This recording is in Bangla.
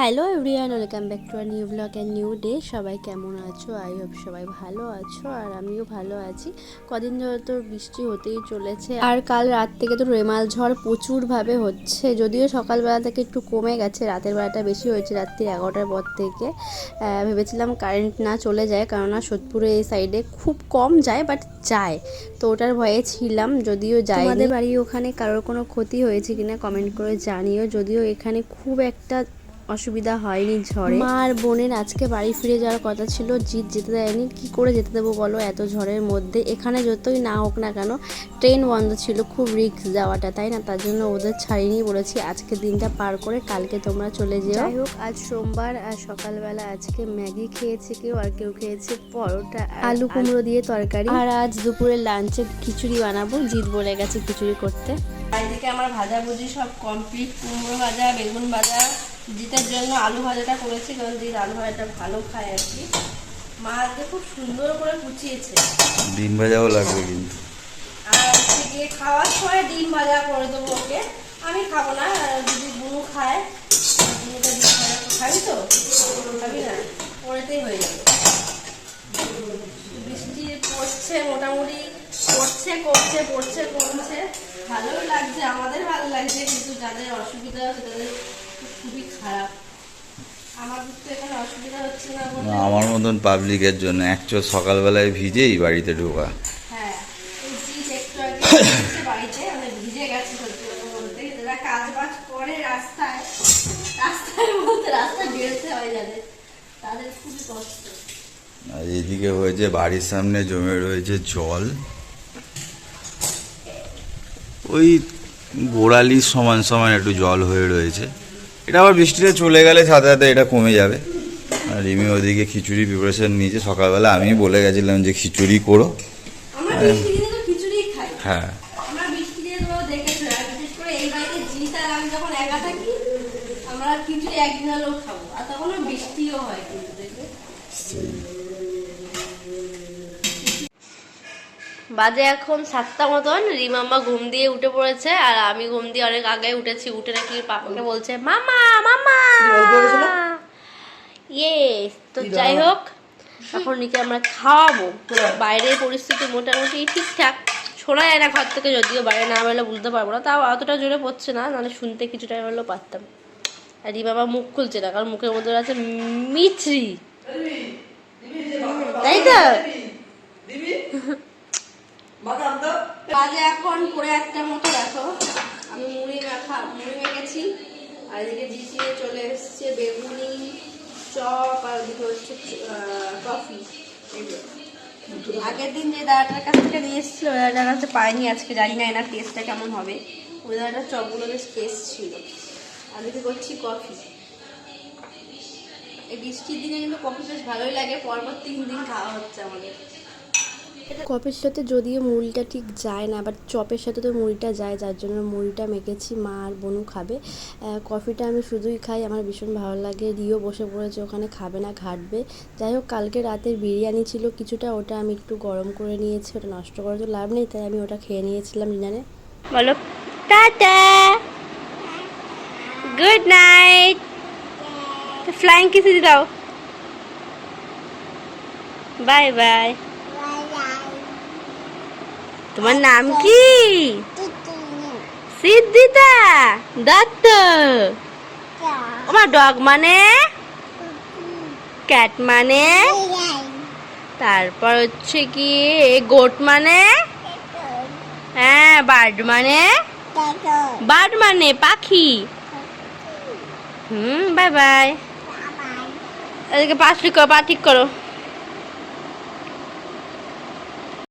Hello everyone welcome back to our new blog and new day সবাই কেমন আছো? আই হোপ সবাই ভালো আছো আর আমিও ভালো আছি। কদিন ধরে তো বৃষ্টি হতেই চলেছে আর কাল রাত থেকে তো রেমাল ঝড় প্রচুরভাবে হচ্ছে। যদিও সকালবেলা থেকে একটু কমে গেছে, রাতের বেলাটা বেশি হয়েছে, রাত্রি এগারোটার পর থেকে। ভেবেছিলাম কারেন্ট না চলে যায়, কেননা সোদপুরে এই সাইডে খুব কম যায় বাট যায়। তো ওটার ভয়ে ছিলাম, যদিও যায় আমাদের বাড়ি ওখানে কারোর কোনো ক্ষতি হয়েছে কিনা কমেন্ট করে জানিও। যদিও এখানে খুব একটা অসুবিধা হয়নি ঝড়ে। মা আর বোনের আজকে বাড়ি ফিরে যাওয়ার কথা ছিল জিৎ যেতে দেয়নি। কি করে যেতে দেবো বলো এত ঝড়ের মধ্যে? এখানে যতই না হোক না কেন ট্রেন বন্ধ ছিল খুব রিস্ক যাওয়াটা তাই না? তার জন্য ওদের ছাড়িনি বলেছি আজকে দিনটা পার করে কালকে তোমরা চলে যেও। যাই হোক আজ সোমবার আর সকালবেলা আজকে ম্যাগি খেয়েছে কেউ আর কেউ খেয়েছে পরোটা আলু কুমড়ো দিয়ে তরকারি। আর আজ দুপুরে লাঞ্চে খিচুড়ি বানাবো জিৎ বলে গেছে খিচুড়ি করতে। এদিকে আমার ভাজাভুজি সব কমপ্লিট কুমড়ো ভাজা বেগুন ভাজা জিতের জন্য আলু ভাজাটা করেছি কারণ জিৎ আলু ভাজাটা ভালো খায় আর কি। মা আজকে খুব সুন্দর করে কুচিয়েছে। ডিম ভাজাও লাগবে কিন্তু। আর গিয়ে খাওয়ার সময় ডিম ভাজা করে দেবো ওকে। আমি খাব না যদি বুনু খায়। বুনুটা ডিম ভাজা খাবি তো? খাবি না? ওরেতেই হয়ে যাবে। বৃষ্টি পড়ছে মোটামুটি পড়ছে কমছে পড়ছে কমছে ভালোই লাগছে আমাদের ভালো লাগছে কিন্তু যাদের অসুবিধা হচ্ছে তাদের খুবই খারাপ। আমার মতন পাবলিকের জন্য। অ্যাকচুয়াল সকালবেলায় ভিজেই বাড়িতে ঢোকা। হ্যাঁ মানে আর এদিকে হয়েছে বাড়ির সামনে জমে রয়েছে জল। ওই গোড়ালির সমান সমান একটু জল হয়ে রয়েছে। এটা আবার বৃষ্টিতে চলে গেলে সাথে সাথে এটা কমে যাবে। আর রিমি ওদিকে খিচুড়ি প্রিপারেশন নিয়েছে। সকালবেলা আমি বলে গেছিলাম যে খিচুড়ি করো। খাই। হ্যাঁ। আমরা খিচুড়ি একদিন হলেও খাব। আর তখন বৃষ্টিও হয়। বাজে এখন সাতটা মতন রিমাম্মা ঘুম দিয়ে উঠে পড়েছে আর আমি ঘুম দিয়ে অনেক আগে উঠেছি উঠে নাকি পাপাকে বলছে মামা মামা! ইয়ে তো যাই হোক এখন নিকে আমরা খাওয়াবো। বাইরের পরিস্থিতি মোটামুটি ঠিকঠাক। শোনা যায় না ঘর থেকে যদিও বাইরে না বেরোলে বুঝতে পারব না তাও অতটা জোরে পড়ছে না নাহলে শুনতে কিছুটা হলেও পারতাম। আর রিমামা মুখ খুলছে না কারণ মুখের মধ্যে আছে মিছরি। তাই তো? বাজে এখন পরে একটার মতো, দেখো। আমি মুড়ি মাখা মুড়ি মেখেছি। আর এদিকে জিসিয়ে চলে এসছে, বেগুনি, চপ, আর এদিকে হচ্ছে কফি। আগের দিন যে দাদাটার কাছ থেকে নিয়ে এসেছিল, ওই দাদাটার কাছে পাইনি, আজকে জানি না এনার টেস্টটা কেমন হবে। ওই দাদাটার চপগুলো বেশ টেস্ট ছিল। আর এদিকে করছি কফি। এই বৃষ্টির দিনে কিন্তু কফি বেশ ভালোই লাগে, পরপর তিন দিন খাওয়া হচ্ছে আমাদের। কফির সাথে যদিও মুড়িটা ঠিক যায় না বাট চপের সাথে তো মুড়িটা যায় যার জন্য মুড়িটা মেখেছি মা আর বোনও খাবে। কফিটা আমি শুধুই খাই আমার ভীষণ ভালো লাগে। রিও বসে পড়েছে ওখানে খাবে না ঘাটবে। যাই হোক কালকে রাতের বিরিয়ানি ছিল কিছুটা ওটা আমি একটু গরম করে নিয়েছি ওটা নষ্ট করে তো লাভ নেই তাই আমি ওটা খেয়ে নিয়েছিলাম ডিনারে। বলো ta-ta! Good night! Flying kiss দিয়ে দাও। Bye bye. তোমার নাম কি? সিদ্ধিতা দত্ত। আমার ডগ মানে? ক্যাট মানে? তারপর হচ্ছে কি, গোট মানে? হ্যাঁ বার্ড মানে? বার্ড মানে পাখি। হুম, বাই বাই। এদিকে পা ঠিক করো পা ঠিক করো।